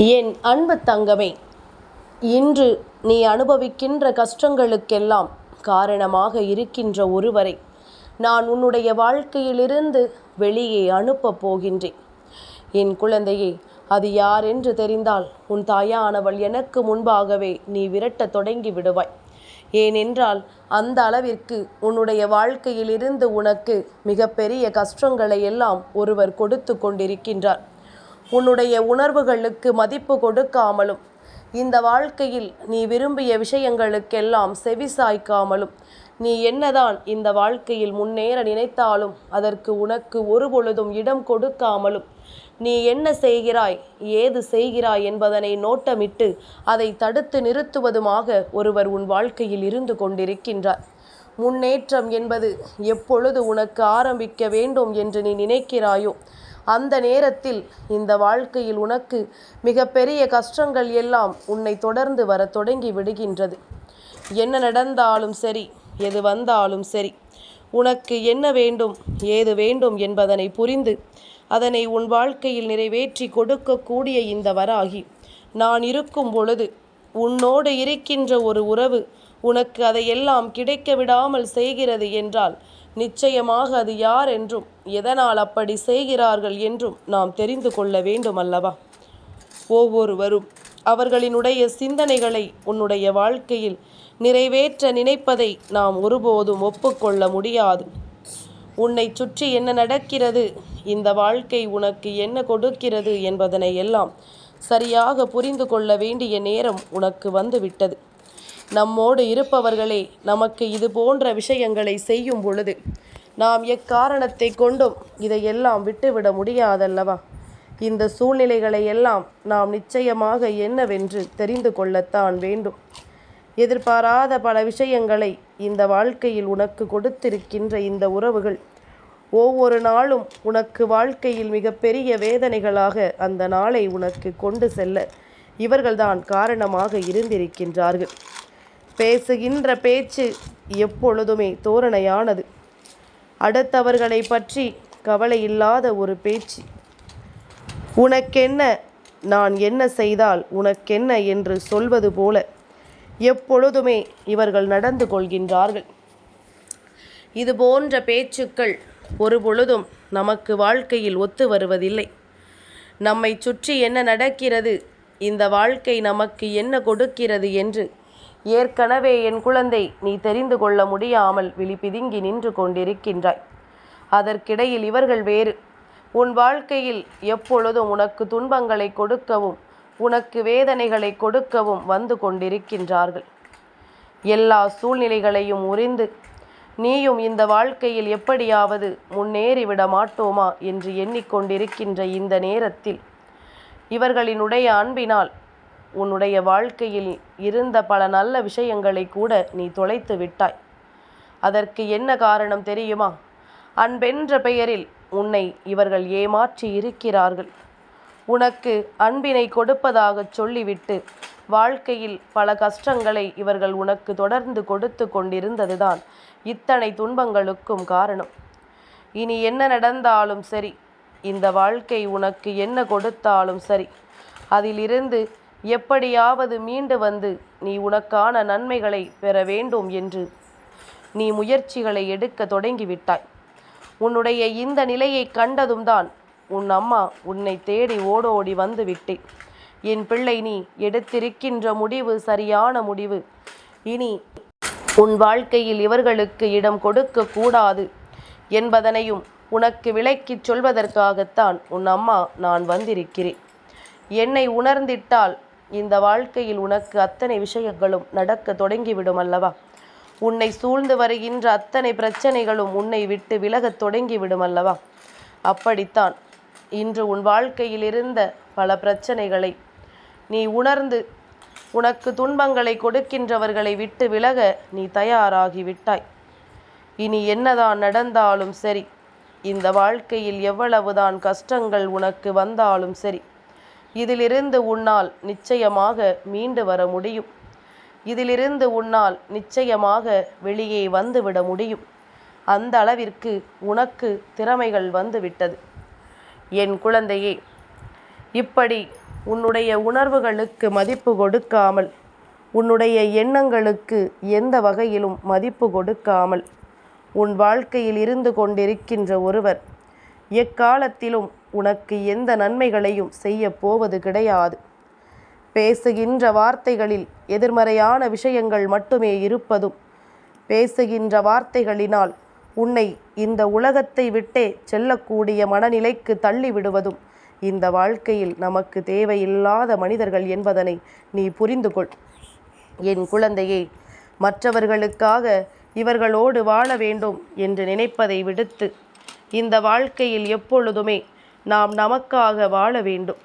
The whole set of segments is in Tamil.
என் அன்பு தங்கமே இன்று நீ அனுபவிக்கின்ற கஷ்டங்களுக்கெல்லாம் காரணமாக இருக்கின்ற ஒருவரை நான் உன்னுடைய வாழ்க்கையிலிருந்து வெளியே அனுப்பப் போகின்றேன். என் குழந்தையே அது யார் என்று தெரிந்தால் உன் தாயானவள் எனக்கு முன்பாகவே நீ விரட்டத் தொடங்கி விடுவாய். ஏனென்றால் அந்த அளவிற்கு உன்னுடைய வாழ்க்கையிலிருந்து உனக்கு மிகப்பெரிய கஷ்டங்களை எல்லாம் ஒருவர் கொடுத்து கொண்டிருக்கின்றார். உன்னுடைய உணர்வுகளுக்கு மதிப்பு கொடுக்காமலும் இந்த வாழ்க்கையில் நீ விரும்பிய விஷயங்களுக்கெல்லாம் செவிசாய்க்காமலும் நீ என்னதான் இந்த வாழ்க்கையில் முன்னேற நினைத்தாலும் அதற்கு உனக்கு ஒரு பொழுதும் இடம் கொடுக்காமலும் நீ என்ன செய்கிறாய் ஏது செய்கிறாய் என்பதனை நோட்டமிட்டு அதை தடுத்து நிறுத்துவதுமாக ஒருவர் உன் வாழ்க்கையில் இருந்து கொண்டிருக்கின்றார். முன்னேற்றம் என்பது எப்பொழுது உனக்கு ஆரம்பிக்க வேண்டும் என்று நீ நினைக்கிறாயோ அந்த நேரத்தில் இந்த வாழ்க்கையில் உனக்கு மிகப்பெரிய கஷ்டங்கள் எல்லாம் உன்னை தொடர்ந்து வர தொடங்கி விடுகின்றது. என்ன நடந்தாலும் சரி எது வந்தாலும் சரி உனக்கு என்ன வேண்டும் ஏது வேண்டும் என்பதனை புரிந்து அதனை உன் வாழ்க்கையில் நிறைவேற்றி கொடுக்கக்கூடிய இந்த வராகி நான் இருக்கும் பொழுது உன்னோடு இருக்கின்ற ஒரு உறவு உனக்கு அதையெல்லாம் கிடைக்க விடாமல் செய்கிறது என்றால் நிச்சயமாக அது யார் என்றும் எதனால் அப்படி செய்கிறார்கள் என்றும் நாம் தெரிந்து கொள்ள வேண்டும் அல்லவா ஒவ்வொருவரும் அவர்களினுடைய சிந்தனைகளை உன்னுடைய வாழ்க்கையில் நிறைவேற்ற நினைப்பதை நாம் ஒருபோதும் ஒப்புக்கொள்ள முடியாது. உன்னை சுற்றி என்ன நடக்கிறது இந்த வாழ்க்கை உனக்கு என்ன கொடுக்கிறது என்பதனை எல்லாம் சரியாக புரிந்து கொள்ள வேண்டிய நேரம் உனக்கு வந்துவிட்டது. நம்மோடு இருப்பவர்களே நமக்கு இது போன்ற விஷயங்களை செய்யும் பொழுது நாம் எக்காரணத்தை கொண்டும் இதையெல்லாம் விட்டுவிட முடியாதல்லவா? இந்த சூழ்நிலைகளை எல்லாம் நாம் நிச்சயமாக என்னவென்று தெரிந்து கொள்ளத்தான் வேண்டும். எதிர்பாராத பல விஷயங்களை இந்த வாழ்க்கையில் உனக்கு கொடுத்திருக்கின்ற இந்த உறவுகள் ஒவ்வொரு நாளும் உனக்கு வாழ்க்கையில் மிகப்பெரிய வேதனைகளாக அந்த நாளை உனக்கு கொண்டு செல்ல இவர்கள்தான் காரணமாக இருந்திருக்கின்றார்கள். பேசுகின்ற பேச்சு எப்பொழுதுமே தோரணையானது. அடுத்தவர்களை பற்றி கவலை இல்லாத ஒரு பேச்சு. உனக்கென்ன? நான் என்ன செய்தால் உனக்கென்ன என்று சொல்வது போல எப்பொழுதுமே இவர்கள் நடந்து கொள்கின்றார்கள். இது போன்ற பேச்சுக்கள் ஒரு பொழுதும் நமக்கு வாழ்க்கையில் ஒத்து வருவதில்லை. நம்மை சுற்றி என்ன நடக்கிறது? இந்த வாழ்க்கை நமக்கு என்ன கொடுக்கிறது என்று ஏற்கனவே என் குழந்தை நீ தெரிந்து கொள்ள முடியாமல் விழிபிதுங்கி நின்று கொண்டிருக்கின்றாய். அதற்கிடையில் இவர்கள் வேறு. உன் வாழ்க்கையில் எப்பொழுதும் உனக்கு துன்பங்களை கொடுக்கவும் உனக்கு வேதனைகளை கொடுக்கவும் வந்து கொண்டிருக்கின்றார்கள். எல்லா சூழ்நிலைகளையும் உறிந்து நீயும் இந்த வாழ்க்கையில் எப்படியாவது முன்னேறிவிட மாட்டோமா என்று எண்ணிக்கொண்டிருக்கின்ற இந்த நேரத்தில் இவர்களினுடைய அன்பினால் உன்னுடைய வாழ்க்கையில் இருந்த பல நல்ல விஷயங்களை கூட நீ தொலைத்து விட்டாய். அதற்கு என்ன காரணம் தெரியுமா? அன்பென்ற பெயரில் உன்னை இவர்கள் ஏமாற்றி இருக்கிறார்கள். உனக்கு அன்பினை கொடுப்பதாகச் சொல்லிவிட்டு வாழ்க்கையில் பல கஷ்டங்களை இவர்கள் உனக்கு தொடர்ந்து கொடுத்து கொண்டிருந்ததுதான் இத்தனை துன்பங்களுக்கும் காரணம். இனி என்ன நடந்தாலும் சரி இந்த வாழ்க்கை உனக்கு என்ன கொடுத்தாலும் சரி அதிலிருந்து எப்படியாவது மீண்டு வந்து நீ உனக்கான நன்மைகளை பெற வேண்டும் என்று நீ முயற்சிகளை எடுக்க தொடங்கிவிட்டாய். உன்னுடைய இந்த நிலையை கண்டதும் தான் உன் அம்மா உன்னை தேடி ஓடோடி வந்து விட்டேன் என் பிள்ளை நீ எடுத்திருக்கின்ற முடிவு சரியான முடிவு. இனி உன் வாழ்க்கையில் இவர்களுக்கு இடம் கொடுக்க கூடாது என்பதனையும் உனக்கு விளக்கிச் சொல்வதற்காகத்தான் உன் அம்மா நான் வந்திருக்கிறேன். என்னை உணர்ந்திட்டால் இந்த வாழ்க்கையில் உனக்கு அத்தனை விஷயங்களும் நடக்க தொடங்கிவிடும் அல்லவா? உன்னை சூழ்ந்து வருகின்ற அத்தனை பிரச்சனைகளும் உன்னை விட்டு விலகத் தொடங்கிவிடும் அல்லவா? அப்படித்தான் இன்று உன் வாழ்க்கையில் இருந்த பல பிரச்சனைகளை நீ உணர்ந்து உனக்கு துன்பங்களை கொடுக்கின்றவர்களை விட்டு விலக நீ தயாராகி விட்டாய். இனி என்னதான் நடந்தாலும் சரி இந்த வாழ்க்கையில் எவ்வளவுதான் கஷ்டங்கள் உனக்கு வந்தாலும் சரி இதிலிருந்து உன்னால் நிச்சயமாக மீண்டு வர முடியும். இதிலிருந்து உன்னால் நிச்சயமாக வெளியே வந்துவிட முடியும். அந்த அளவிற்கு உனக்கு திறமைகள் வந்துவிட்டது. என் குழந்தையே இப்படி உன்னுடைய உணர்வுகளுக்கு மதிப்பு கொடுக்காமல் உன்னுடைய எண்ணங்களுக்கு எந்த வகையிலும் மதிப்பு கொடுக்காமல் உன் வாழ்க்கையில் இருந்து கொண்டிருக்கின்ற ஒருவர் எக்காலத்திலும் உனக்கு எந்த நன்மைகளையும் செய்ய போவது கிடையாது. பேசுகின்ற வார்த்தைகளில் எதிர்மறையான விஷயங்கள் மட்டுமே இருப்பதும் பேசுகின்ற வார்த்தைகளினால் உன்னை இந்த உலகத்தை விட்டே செல்லக்கூடிய மனநிலைக்கு தள்ளிவிடுவதும் இந்த வாழ்க்கையில் நமக்கு தேவையில்லாத மனிதர்கள் என்பதனை நீ புரிந்து கொள் என் குழந்தையே மற்றவர்களுக்காக இவர்களோடு வாழ வேண்டும் என்று நினைப்பதை விடுத்து இந்த வாழ்க்கையில் எப்பொழுதுமே நாம் நமக்காக வாழ வேண்டும்.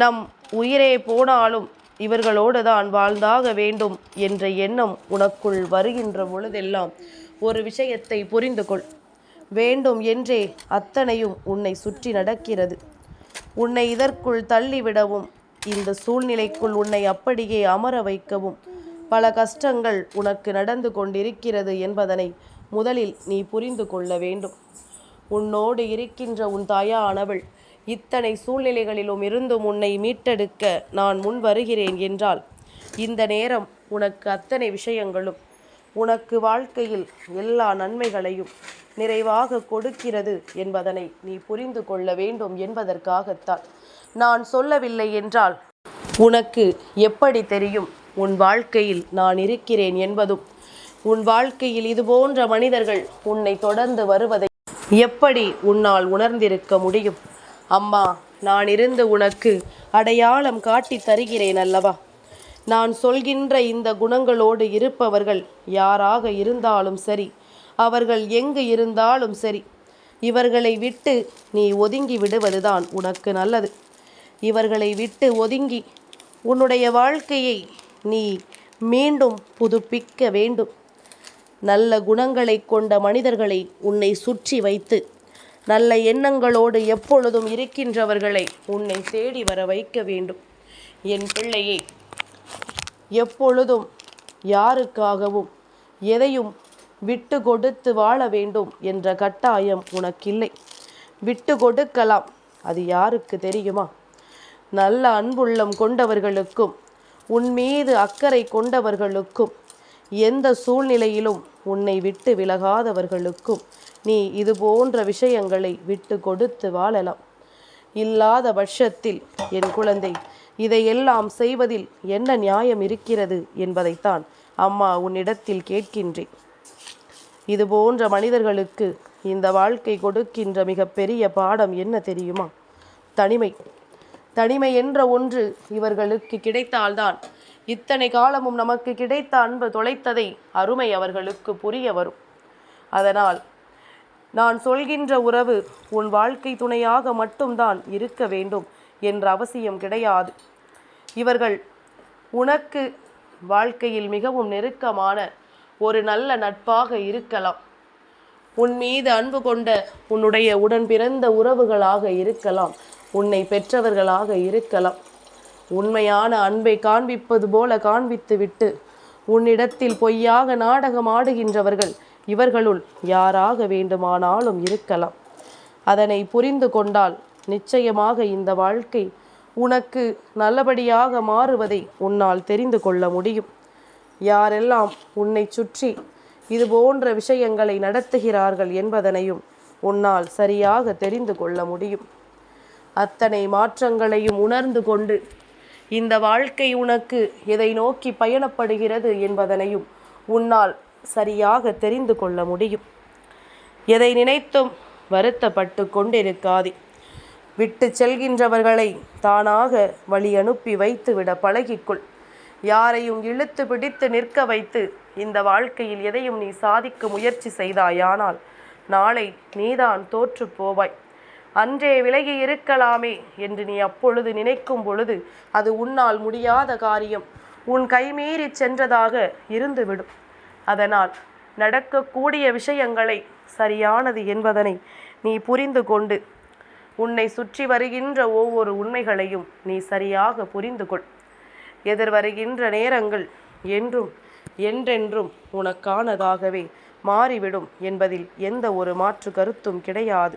நம் உயிரே போனாலும் இவர்களோடு தான் வாழ்ந்தாக வேண்டும் என்ற எண்ணம் உனக்குள் வருகின்ற பொழுதெல்லாம் ஒரு விஷயத்தை புரிந்து கொள் வேண்டும் என்றே அத்தனையும் உன்னை சுற்றி நடக்கிறது. உன்னை இதற்குள் தள்ளிவிடவும் இந்த சூழ்நிலைக்குள் உன்னை அப்படியே அமர வைக்கவும் பல கஷ்டங்கள் உனக்கு நடந்து கொண்டிருக்கிறது என்பதனை முதலில் நீ புரிந்து கொள்ள வேண்டும். உன்னோடு இருக்கின்ற உன் தாயானவள் இத்தனை சூழ்நிலைகளிலும் இருந்தும் உன்னை மீட்டெடுக்க நான் முன் வருகிறேன் என்றால் இந்த நேரம் உனக்கு அத்தனை விஷயங்களும் உனக்கு வாழ்க்கையில் எல்லா நன்மைகளையும் நிறைவாக கொடுக்கிறது என்பதனை நீ புரிந்து கொள்ள வேண்டும் என்பதற்காகத்தான் நான் சொல்லவில்லை என்றால் உனக்கு எப்படி தெரியும் உன் வாழ்க்கையில் நான் இருக்கிறேன் என்பதும்? உன் வாழ்க்கையில் இது போன்ற மனிதர்கள் உன்னை தொடர்ந்து வருவதை எப்படி உன்னால் உணர்ந்திருக்க முடியும்? அம்மா நான் இருந்து உனக்கு அடையாளம் காட்டி தருகிறேன் அல்லவா? நான் சொல்கின்ற இந்த குணங்களோடு இருப்பவர்கள் யாராக இருந்தாலும் சரி அவர்கள் எங்கு இருந்தாலும் சரி இவர்களை விட்டு நீ ஒதுங்கி விடுவதுதான் உனக்கு நல்லது. இவர்களை விட்டு ஒதுங்கி உன்னுடைய வாழ்க்கையை நீ மீண்டும் புதுப்பிக்க வேண்டும். நல்ல குணங்களை கொண்ட மனிதர்களை உன்னை சுற்றி வைத்து நல்ல எண்ணங்களோடு எப்பொழுதும் இருக்கின்றவர்களை உன்னை தேடி வர வைக்க வேண்டும். என் பிள்ளையே எப்பொழுதும் யாருக்காகவும் எதையும் விட்டு கொடுத்து வாழ வேண்டும் என்ற கட்டாயம் உனக்கில்லை. விட்டு கொடுக்கலாம் அது யாருக்கு தெரியுமா? நல்ல அன்புள்ளம் கொண்டவர்களுக்கும் உன் மீது அக்கறை கொண்டவர்களுக்கும் எந்த சூழ்நிலையிலும் உன்னை விட்டு விலகாதவர்களுக்கும் நீ இது போன்ற விஷயங்களை விட்டு கொடுத்து வாழலாம். இல்லாத பட்சத்தில் என் குழந்தை இதையெல்லாம் செய்வதில் என்ன நியாயம் இருக்கிறது என்பதைத்தான் அம்மா உன்னிடத்தில் கேட்கின்றேன். இது போன்ற மனிதர்களுக்கு இந்த வாழ்க்கை கொடுக்கின்ற மிகப்பெரிய பாடம் என்ன தெரியுமா? தனிமை. தனிமை என்ற ஒன்று இவர்களுக்கு கிடைத்தால்தான் இத்தனை காலமும் நமக்கு கிடைத்த அன்பு தொலைத்ததை அருமை அவர்களுக்கு புரிய வரும். அதனால் நான் சொல்கின்ற உறவு உன் வாழ்க்கை துணையாக மட்டும்தான் இருக்க வேண்டும் என்ற அவசியம் கிடையாது. இவர்கள் உனக்கு வாழ்க்கையில் மிகவும் நெருக்கமான ஒரு நல்ல நட்பாக இருக்கலாம். உன் மீது அன்பு கொண்ட உன்னுடைய உடன் பிறந்த உறவுகளாக இருக்கலாம். உன்னை பெற்றவர்களாக இருக்கலாம். உண்மையான அன்பை காண்பிப்பது போல காண்பித்துவிட்டு உன்னிடத்தில் பொய்யாக நாடகம் ஆடுகின்றவர்கள் இவர்களுள் யாராக வேண்டுமானாலும் இருக்கலாம். அதனை புரிந்து கொண்டால் நிச்சயமாக இந்த வாழ்க்கை உனக்கு நல்லபடியாக மாறுவதை உன்னால் தெரிந்து கொள்ள முடியும். யாரெல்லாம் உன்னை சுற்றி இது போன்ற விஷயங்களை நடத்துகிறார்கள் என்பதனையும் உன்னால் சரியாக தெரிந்து கொள்ள முடியும். அத்தனை மாற்றங்களையும் உணர்ந்து கொண்டு இந்த வாழ்க்கை உனக்கு எதை நோக்கி பயணப்படுகிறது என்பதனையும் உன்னால் சரியாக தெரிந்து கொள்ள முடியும். எதை நினைத்தும் வருத்தப்பட்டு கொண்டிருக்காதே. விட்டு செல்கின்றவர்களை தானாக வழி அனுப்பி வைத்துவிட பழகிக்கொள். யாரையும் இழுத்து பிடித்து நிற்க வைத்து இந்த வாழ்க்கையில் எதையும் நீ சாதிக்க முயற்சி செய்தாயானால் நாளை நீதான் தோற்று போவாய். அன்றே விலகி இருக்கலாமே என்று நீ அப்பொழுது நினைக்கும் பொழுது அது உன்னால் முடியாத காரியம். உன் கைமீறி சென்றதாக இருந்துவிடும். அதனால் நடக்கக்கூடிய விஷயங்களை சரியானது என்பதனை நீ புரிந்து கொண்டு உன்னை சுற்றி வருகின்ற ஒவ்வொரு உண்மைகளையும் நீ சரியாக புரிந்து கொள். எதிர் வருகின்ற நேரங்கள் என்றும் என்றென்றும் உனக்கானதாகவே மாறிவிடும் என்பதில் எந்த ஒரு மாற்று கருத்தும் கிடையாது.